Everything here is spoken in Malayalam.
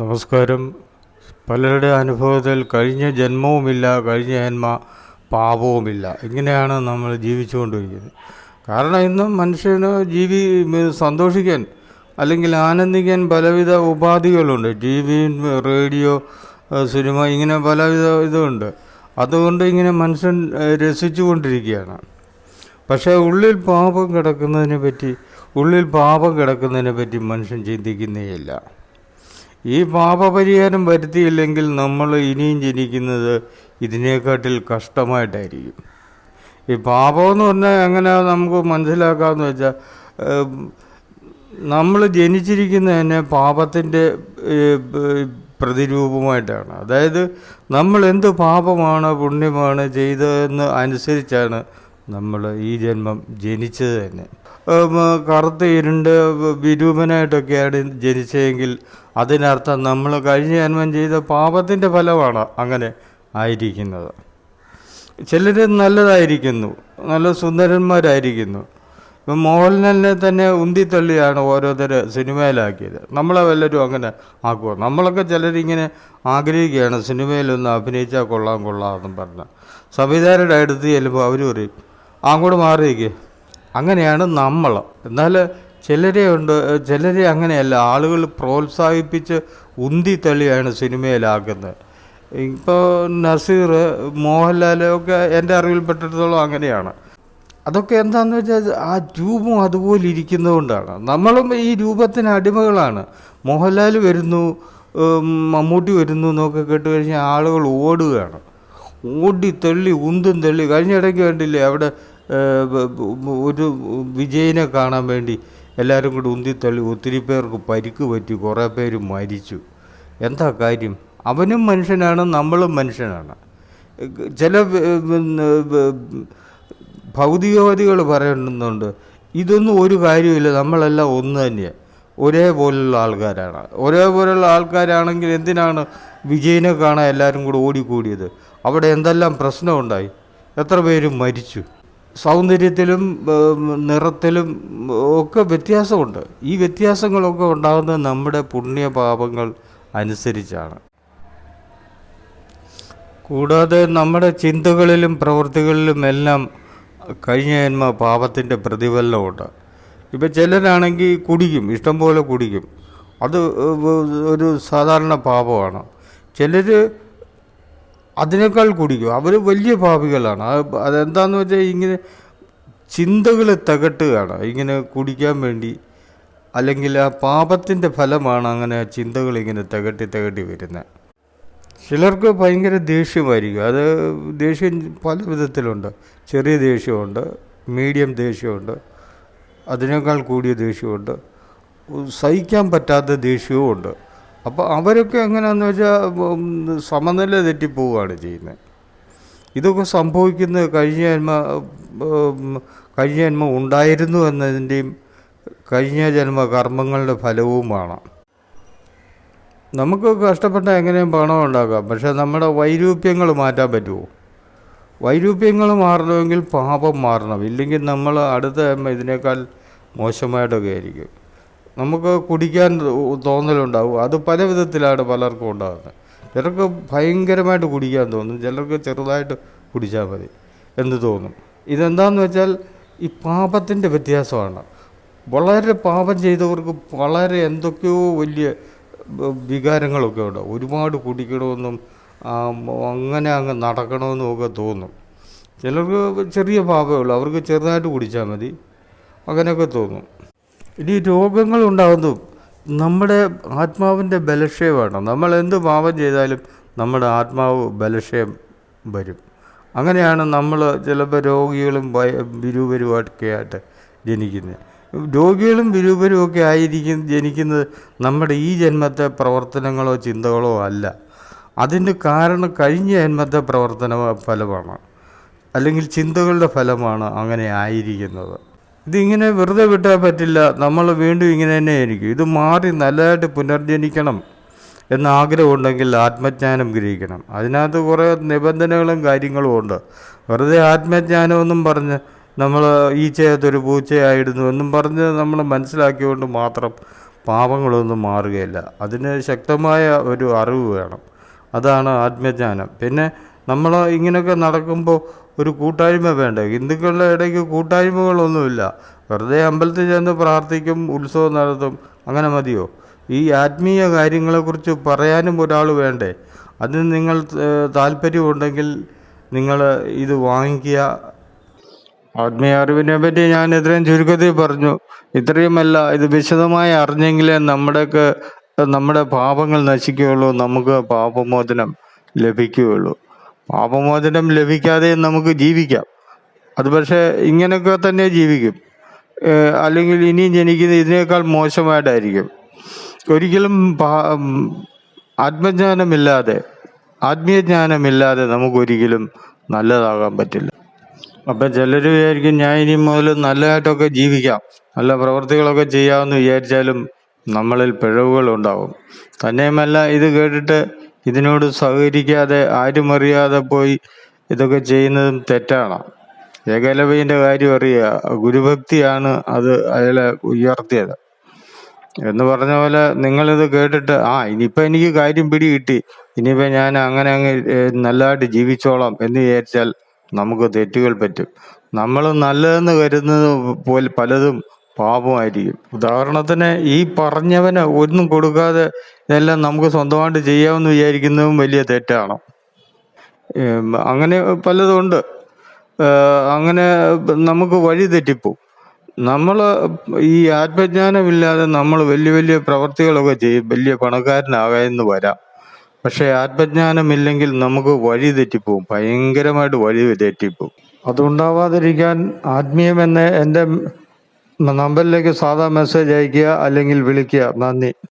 നമസ്കാരം. പലരുടെ അനുഭവത്തിൽ കഴിഞ്ഞ ജന്മവുമില്ല കഴിഞ്ഞ ജന്മ പാപവുമില്ല. ഇങ്ങനെയാണ് നമ്മൾ ജീവിച്ചുകൊണ്ടിരിക്കുന്നത്. കാരണം ഇന്നും മനുഷ്യന് ജീവി സന്തോഷിക്കാൻ അല്ലെങ്കിൽ ആനന്ദിക്കാൻ പലവിധ ഉപാധികളുണ്ട്. ടി വി റേഡിയോ സിനിമ ഇങ്ങനെ പലവിധ ഇതുണ്ട്. അതുകൊണ്ട് ഇങ്ങനെ മനുഷ്യൻ രസിച്ചുകൊണ്ടിരിക്കുകയാണ്. പക്ഷേ ഉള്ളിൽ പാപം കിടക്കുന്നതിനെ പറ്റി ഉള്ളിൽ പാപം കിടക്കുന്നതിനെ പറ്റി മനുഷ്യൻ ചിന്തിക്കുന്നേയില്ല. ഈ പാപപരിഹാരം വരുത്തിയില്ലെങ്കിൽ നമ്മൾ ഇനിയും ജനിക്കുന്നത് ഇതിനേക്കാട്ടിൽ കഷ്ടമായിട്ടായിരിക്കും. ഈ പാപമെന്ന് പറഞ്ഞാൽ എങ്ങനെ നമുക്ക് മനസ്സിലാക്കാമെന്ന് വെച്ചാൽ നമ്മൾ ജനിച്ചിരിക്കുന്നത് പാപത്തിന്റെ പ്രതിരൂപമായിട്ടാണ്. അതായത് നമ്മൾ എന്ത് പാപമാണ് പുണ്യമാണ് ചെയ്തതെന്ന് അനുസരിച്ചാണ് നമ്മൾ ഈ ജന്മം ജനിച്ചത് തന്നെ. കറുത്ത ഇരുണ്ട് വിരൂപനായിട്ടൊക്കെയാണ് ജനിച്ചതെങ്കിൽ അതിനർത്ഥം നമ്മൾ കഴിഞ്ഞ ജന്മം ചെയ്ത പാപത്തിന്റെ ഫലമാണ് അങ്ങനെ ആയിരിക്കുന്നത്. ചിലർ നല്ലതായിരിക്കുന്നു നല്ല സുന്ദരന്മാരായിരിക്കുന്നു. ഇപ്പം മോഹൻലാലിനെ തന്നെ ഉന്തിത്തള്ളിയാണ് ഓരോരുത്തർ സിനിമയിലാക്കിയത്. നമ്മളെ വല്ലവരും അങ്ങനെ ആക്കുക നമ്മളൊക്കെ ചിലരിങ്ങനെ ആഗ്രഹിക്കുകയാണ് സിനിമയിലൊന്ന് അഭിനയിച്ചാൽ കൊള്ളാം കൊള്ളാം എന്നും പറഞ്ഞ്. സംവിധായകരുടെ അടുത്ത് ചെല്ലുമ്പോൾ അവർ പറയും അങ്ങോട്ട് മാറിയിരിക്കുക അങ്ങനെയാണ് നമ്മൾ. എന്നാൽ ചിലരെ ഉണ്ട് ചിലരെ അങ്ങനെയല്ല ആളുകൾ പ്രോത്സാഹിപ്പിച്ച് ഉന്തിത്തള്ളിയാണ് സിനിമയിലാക്കുന്നത് ഇപ്പോൾ നസീർ മോഹൻലാൽ ഒക്കെ എന്റെ അറിവിൽപ്പെട്ടിടത്തോളം അങ്ങനെയാണ്. അതൊക്കെ എന്താണെന്ന് വെച്ചാൽ ആ രൂപം അതുപോലെ ഇരിക്കുന്നതുകൊണ്ടാണ്. നമ്മളും ഈ രൂപത്തിന് അടിമകളാണ്. മോഹൻലാൽ വരുന്നു മമ്മൂട്ടി വരുന്നു എന്നൊക്കെ കേട്ട് കഴിഞ്ഞാൽ ആളുകൾ ഓടുകയാണ്. ഓടി തള്ളി ഉന്തും തള്ളി. കഴിഞ്ഞ ഇടയ്ക്ക് കണ്ടില്ലേ അവിടെ ഒരു വിജയനെ കാണാൻ വേണ്ടി എല്ലാവരും കൂടി ഉന്തി തള്ളി ഒത്തിരി പേർക്ക് പരിക്ക് പറ്റി കുറേ പേര് മരിച്ചു. എന്താ കാര്യം? അവനും മനുഷ്യനാണ് നമ്മളും മനുഷ്യനാണ്. ചില ഭൗതികവാദികൾ പറയുന്നുണ്ട് ഇതൊന്നും ഒരു കാര്യമില്ല നമ്മളെല്ലാം ഒന്ന് തന്നെയാണ് ഒരേപോലുള്ള ആൾക്കാരാണ്. ഒരേപോലുള്ള ആൾക്കാരാണെങ്കിൽ എന്തിനാണ് വിജയനെ കാണാൻ എല്ലാവരും കൂടി ഓടിക്കൂടിയത്? അവിടെ എന്തെല്ലാം പ്രശ്നമുണ്ടായി? എത്ര പേര് മരിച്ചു? സൗന്ദര്യത്തിലും നിറത്തിലും ഒക്കെ വ്യത്യാസമുണ്ട്. ഈ വ്യത്യാസങ്ങളൊക്കെ ഉണ്ടാകുന്നത് നമ്മുടെ പുണ്യപാപങ്ങൾ അനുസരിച്ചാണ്. കൂടാതെ നമ്മുടെ ചിന്തകളിലും പ്രവൃത്തികളിലും എല്ലാം കഴിഞ്ഞ ജന്മ പാപത്തിന്റെ പ്രതിഫലനമുണ്ട്. ഇപ്പം ചിലരാണെങ്കിൽ കുടിക്കും ഇഷ്ടംപോലെ കുടിക്കും. അത് ഒരു സാധാരണ പാപമാണ്. ചിലർ അതിനേക്കാൾ കുടിക്കും അവർ വലിയ പാപികളാണ്. അതെന്താണെന്ന് വെച്ചാൽ ഇങ്ങനെ ചിന്തകൾ തകട്ടുകയാണ്. ഇങ്ങനെ കുടിക്കാൻ വേണ്ടി അല്ലെങ്കിൽ ആ പാപത്തിന്റെ ഫലമാണ് അങ്ങനെ ചിന്തകൾ ഇങ്ങനെ തകട്ടി തകട്ടി വരുന്നത് ചിലർക്ക് ഭയങ്കര ദേഷ്യമായിരിക്കും. അത് ദേഷ്യം പല വിധത്തിലുണ്ട്. ചെറിയ ദേഷ്യമുണ്ട് മീഡിയം ദേഷ്യമുണ്ട് അതിനേക്കാൾ കൂടിയ ദേഷ്യമുണ്ട്. സഹിക്കാൻ പറ്റാത്ത ദേഷ്യവും ഉണ്ട് അപ്പോൾ അവരൊക്കെ എങ്ങനെയാണെന്ന് വെച്ചാൽ സമനില തെറ്റിപ്പോവുകയാണ് ചെയ്യുന്നത് ഇതൊക്കെ സംഭവിക്കുന്നത് കഴിഞ്ഞ ജന്മ കഴിഞ്ഞ ജന്മം ഉണ്ടായിരുന്നു എന്നതിന്റെയും കഴിഞ്ഞ ജന്മ കർമ്മങ്ങളുടെ ഫലവുമാണ്. നമുക്ക് കഷ്ടപ്പെട്ട എങ്ങനെയും പണം ഉണ്ടാക്കാം പക്ഷേ നമ്മുടെ വൈരൂപ്യങ്ങൾ മാറ്റാൻ പറ്റുമോ വൈരൂപ്യങ്ങൾ മാറണമെങ്കിൽ പാപം മാറണം. ഇല്ലെങ്കിൽ നമ്മൾ അടുത്ത ഇതിനേക്കാൾ മോശമായിട്ടൊക്കെ ആയിരിക്കും. നമുക്ക് കുടിക്കാൻ തോന്നലുണ്ടാവും. അത് പല വിധത്തിലാണ് പലർക്കും ഉണ്ടാകുന്നത് ചിലർക്ക് ഭയങ്കരമായിട്ട് കുടിക്കാൻ തോന്നും. ചിലർക്ക് ചെറുതായിട്ട് കുടിച്ചാൽ മതി എന്ന് തോന്നും. ഇതെന്താന്ന് വെച്ചാൽ ഈ പാപത്തിന്റെ വ്യത്യാസമാണ്. വളരെ പാപം ചെയ്തവർക്ക് വളരെ എന്തൊക്കെയോ വലിയ വികാരങ്ങളൊക്കെ ഉണ്ട്. ഒരുപാട് കുടിക്കണമെന്നും അങ്ങനെ അങ്ങ് നടക്കണമെന്നും ഒക്കെ തോന്നും. ചിലർക്ക് ചെറിയ പാപമേ ഉള്ളൂ. അവർക്ക് ചെറുതായിട്ട് കുടിച്ചാൽ മതി. അങ്ങനെയൊക്കെ തോന്നും. ഇനി രോഗങ്ങൾ ഉണ്ടാകുന്നു നമ്മുടെ ആത്മാവിന്റെ ബലക്ഷയമാണ്. നമ്മൾ എന്ത് പാപം ചെയ്താലും നമ്മുടെ ആത്മാവ് ബലക്ഷയം വരും. അങ്ങനെയാണ് നമ്മൾ ചിലപ്പോൾ രോഗികളും വിരൂപരുമൊക്കെ ആയിട്ട് ജനിക്കുന്നത്. രോഗികളും വിരൂപരും ഒക്കെ ആയിരിക്കും ജനിക്കുന്നത് നമ്മുടെ ഈ ജന്മത്തെ പ്രവർത്തനങ്ങളോ ചിന്തകളോ അല്ല. അതിന് കാരണം കഴിഞ്ഞ ജന്മത്തെ പ്രവർത്തന ഫലമാണ്. അല്ലെങ്കിൽ ചിന്തകളുടെ ഫലമാണ് അങ്ങനെ ആയിരിക്കുന്നത്. ഇതിങ്ങനെ വെറുതെ വിട്ടാൽ പറ്റില്ല. നമ്മൾ വീണ്ടും ഇങ്ങനെ തന്നെ ആയിരിക്കും ഇത് മാറി നല്ലതായിട്ട് പുനർജനിക്കണം എന്ന ആഗ്രഹമുണ്ടെങ്കിൽ ആത്മജ്ഞാനം ഗ്രഹിക്കണം. അതിനകത്ത് കുറേ നിബന്ധനകളും കാര്യങ്ങളും ഉണ്ട്. വെറുതെ ആത്മജ്ഞാനമെന്നും പറഞ്ഞ് നമ്മൾ ഈച്ചയത്തൊരു പൂച്ചയായിരുന്നു എന്നും പറഞ്ഞ് നമ്മൾ മനസ്സിലാക്കിക്കൊണ്ട് മാത്രം പാപങ്ങളൊന്നും മാറുകയില്ല. അതിന് ശക്തമായ ഒരു അറിവ് വേണം. അതാണ് ആത്മജ്ഞാനം. പിന്നെ നമ്മൾ ഇങ്ങനെയൊക്കെ നടക്കുമ്പോൾ ഒരു കൂട്ടായ്മ വേണ്ടേ? ഹിന്ദുക്കളുടെ ഇടയ്ക്ക് കൂട്ടായ്മകളൊന്നുമില്ല. വെറുതെ അമ്പലത്തിൽ ചെന്ന് പ്രാർത്ഥിക്കും ഉത്സവം നടത്തും അങ്ങനെ മതിയോ? ഈ ആത്മീയ കാര്യങ്ങളെക്കുറിച്ച് പറയാനും ഒരാൾ വേണ്ടേ? അതിന് നിങ്ങൾ താല്പര്യമുണ്ടെങ്കിൽ നിങ്ങൾ ഇത് വാങ്ങിക്കുക. ആത്മീയ അറിവിനെ പറ്റി ഞാൻ ഇത്രയും ചുരുക്കത്തിൽ പറഞ്ഞു. ഇത്രയുമല്ല ഇത് വിശദമായി അറിഞ്ഞെങ്കിലേ നമ്മുടെയൊക്കെ നമ്മുടെ പാപങ്ങൾ നശിക്കുകയുള്ളൂ നമുക്ക് പാപമോചനം ലഭിക്കുകയുള്ളൂ. പാപമോചനം ലഭിക്കാതെ നമുക്ക് ജീവിക്കാം. അത് പക്ഷേ ഇങ്ങനെയൊക്കെ തന്നെ ജീവിക്കും. അല്ലെങ്കിൽ ഇനിയും ജനിക്കുന്ന ഇതിനേക്കാൾ മോശമായിട്ടായിരിക്കും. ഒരിക്കലും ആത്മജ്ഞാനമില്ലാതെ ആത്മീയജ്ഞാനമില്ലാതെ നമുക്കൊരിക്കലും നല്ലതാകാൻ പറ്റില്ല. അപ്പം ചിലർ വിചാരിക്കും ഞാൻ ഇനി മുതൽ നല്ലതായിട്ടൊക്കെ ജീവിക്കാം. നല്ല പ്രവർത്തികളൊക്കെ ചെയ്യാമെന്ന് വിചാരിച്ചാലും നമ്മളിൽ പിഴവുകൾ ഉണ്ടാവും തന്നെയുമല്ല ഇത് കേട്ടിട്ട് ഇതിനോട് സഹകരിക്കാതെ ആരും അറിയാതെ പോയി ഇതൊക്കെ ചെയ്യുന്നതും തെറ്റാണ്. ഏകലവ്യന്റെ കാര്യം അറിയുക. ഗുരുഭക്തിയാണ് അത് അയാളെ ഉയർത്തിയത്. എന്ന് പറഞ്ഞ പോലെ നിങ്ങളിത് കേട്ടിട്ട് ആ ഇനിയിപ്പോൾ എനിക്ക് കാര്യം പിടി കിട്ടി ഇനിയിപ്പോൾ ഞാൻ അങ്ങനെ അങ്ങ് നല്ലതായിട്ട് ജീവിച്ചോളാം എന്ന് വിചാരിച്ചാൽ നമുക്ക് തെറ്റുകൾ പറ്റും. നമ്മൾ നല്ലതെന്ന് കരുതുന്നത് പോലെ പലതും പാപമായിരിക്കും. ഉദാഹരണത്തിന് ഈ പറഞ്ഞവന് ഒന്നും കൊടുക്കാതെ ഇതെല്ലാം നമുക്ക് സ്വന്തമായിട്ട് ചെയ്യാമെന്ന് വിചാരിക്കുന്നതും വലിയ തെറ്റാണ്. അങ്ങനെ പലതും ഉണ്ട്. അങ്ങനെ നമുക്ക് വഴി തെറ്റിപ്പോവും. നമ്മൾ ഈ ആത്മജ്ഞാനമില്ലാതെ നമ്മൾ വലിയ വലിയ പ്രവർത്തികളൊക്കെ ചെയ്യും. വലിയ പണക്കാരനാകാമെന്ന് വരാം. പക്ഷേ ആത്മജ്ഞാനമില്ലെങ്കിൽ നമുക്ക് വഴി തെറ്റിപ്പോവും. ഭയങ്കരമായിട്ട് വഴി തെറ്റിപ്പോവും. അതുണ്ടാവാതിരിക്കാൻ ആത്മീയം എന്ന എന്റെ നമ്പറിലേക്ക് സാധാ മെസ്സേജ് അയയ്ക്കുക അല്ലെങ്കിൽ വിളിക്കുക. നന്ദി.